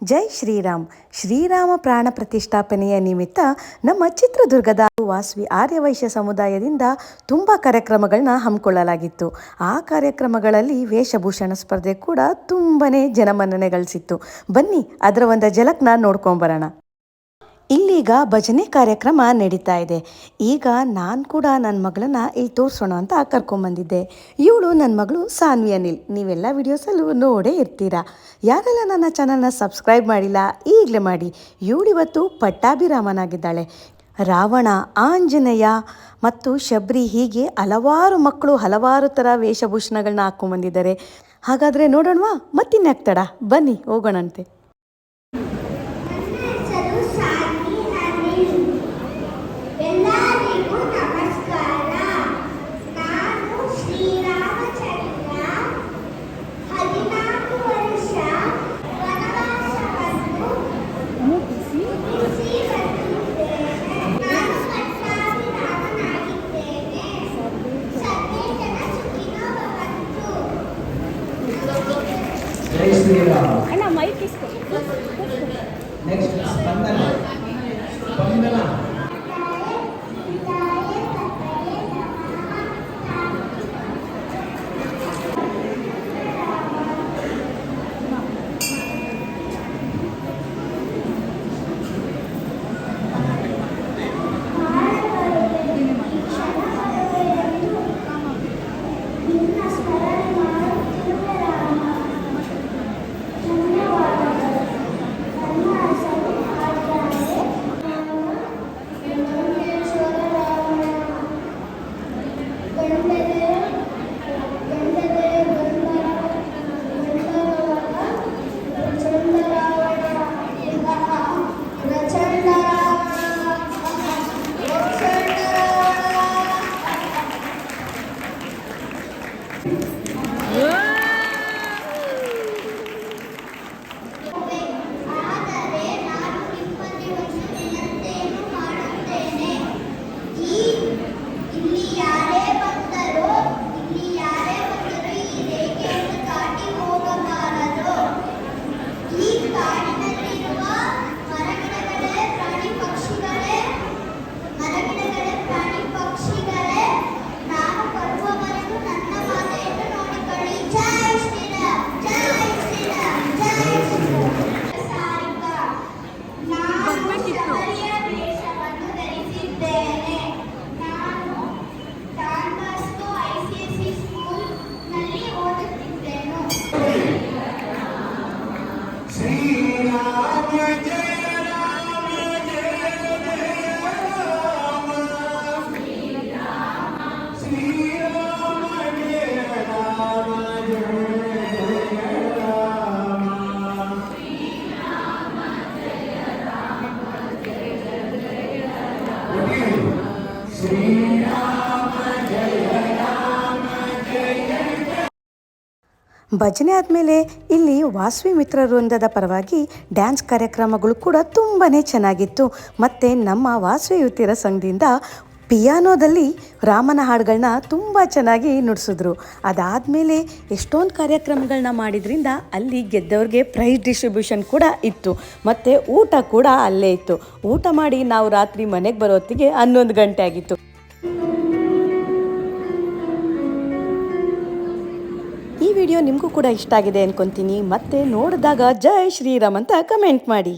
ಜೈ ಶ್ರೀರಾಮ್. ಶ್ರೀರಾಮ ಪ್ರಾಣ ಪ್ರತಿಷ್ಠಾಪನೆಯ ನಿಮಿತ್ತ ನಮ್ಮ ಚಿತ್ರದುರ್ಗದ ವಾಸವಿ ಆರ್ಯವೈಶ್ಯ ಸಮುದಾಯದಿಂದ ತುಂಬ ಕಾರ್ಯಕ್ರಮಗಳನ್ನ ಹಮ್ಮಿಕೊಳ್ಳಲಾಗಿತ್ತು. ಆ ಕಾರ್ಯಕ್ರಮಗಳಲ್ಲಿ ವೇಷಭೂಷಣ ಸ್ಪರ್ಧೆ ಕೂಡ ತುಂಬನೇ ಜನಮನ್ನಣೆ ಗಳಿಸಿತ್ತು ಬನ್ನಿ, ಅದರ ಒಂದು ಜಲಕ್ನ ನೋಡ್ಕೊಂಬರೋಣ. ಇಲ್ಲೀಗ ಭಜನೆ ಕಾರ್ಯಕ್ರಮ ನಡೀತಾ ಇದೆ. ಈಗ ನಾನು ಕೂಡ ನನ್ನ ಮಗಳನ್ನ ಇಲ್ಲಿ ತೋರಿಸೋಣ ಅಂತ ಕರ್ಕೊಂಬಂದಿದ್ದೆ ಇವಳು ನನ್ನ ಮಗಳು ಸಾನ್ವಿ ಅನಿಲ್. ನೀವೆಲ್ಲ ವಿಡಿಯೋಸಲ್ಲೂ ನೋಡೇ ಇರ್ತೀರಾ. ಯಾರೆಲ್ಲ ನನ್ನ ಚಾನಲ್ನ ಸಬ್ಸ್ಕ್ರೈಬ್ ಮಾಡಿಲ್ಲ, ಈಗಲೇ ಮಾಡಿ. ಇವಳಿವತ್ತು ಪಟ್ಟಾಭಿರಾಮನಾಗಿದ್ದಾಳೆ. ರಾವಣ, ಆಂಜನೇಯ ಮತ್ತು ಶಬರಿ ಹೀಗೆ ಹಲವಾರು ಮಕ್ಕಳು ಹಲವಾರು ಥರ ವೇಷಭೂಷಣಗಳನ್ನ ಹಾಕ್ಕೊಂಬಂದಿದ್ದಾರೆ ಹಾಗಾದರೆ ನೋಡೋಣವಾ? ಮತ್ತಿನ್ಯಾಕ್ತಡ ಬನ್ನಿ, ಹೋಗೋಣಂತೆ. జై శ్రీరామ్ అన్న మైక్ తీసుకో నెక్స్ట్ స్పందన స్పందన Adam ಶ್ರೀರಾಮ ಜಯ ಭಜನೆ ಆದಮೇಲೆ ಇಲ್ಲಿ ವಾಸವಿ ಮಿತ್ರ ವೃಂದದ ಪರವಾಗಿ ಡ್ಯಾನ್ಸ್ ಕಾರ್ಯಕ್ರಮಗಳು ಕೂಡ ತುಂಬಾ ಚೆನ್ನಾಗಿತ್ತು. ಮತ್ತು ನಮ್ಮ ವಾಸವಿ ಯುವತಿಯರ ಸಂಘದಿಂದ ಪಿಯಾನೋದಲ್ಲಿ ರಾಮನ ಹಾಡುಗಳನ್ನ ತುಂಬ ಚೆನ್ನಾಗಿ ನುಡಿಸಿದ್ರು. ಅದಾದಮೇಲೆ ಎಷ್ಟೊಂದು ಕಾರ್ಯಕ್ರಮಗಳನ್ನ ಮಾಡಿದ್ರಿಂದ ಅಲ್ಲಿ ಗೆದ್ದವ್ರಿಗೆ ಪ್ರೈಸ್ ಡಿಸ್ಟ್ರಿಬ್ಯೂಷನ್ ಕೂಡ ಇತ್ತು. ಮತ್ತು ಊಟ ಕೂಡ ಅಲ್ಲೇ ಇತ್ತು. ಊಟ ಮಾಡಿ ನಾವು ರಾತ್ರಿ ಮನೆಗೆ ಬರೋ ಹೊತ್ತಿಗೆ ಹನ್ನೊಂದು ಗಂಟೆ ಆಗಿತ್ತು. ವಿಡಿಯೋ ನಿಮಗೂ ಕೂಡ ಇಷ್ಟ ಆಗಿದೆ ಅನ್ಕೊಂತೀನಿ. ಮತ್ತೆ ನೋಡಿದಾಗ ಜೈ ಶ್ರೀರಾಮ್ ಅಂತ ಕಮೆಂಟ್ ಮಾಡಿ.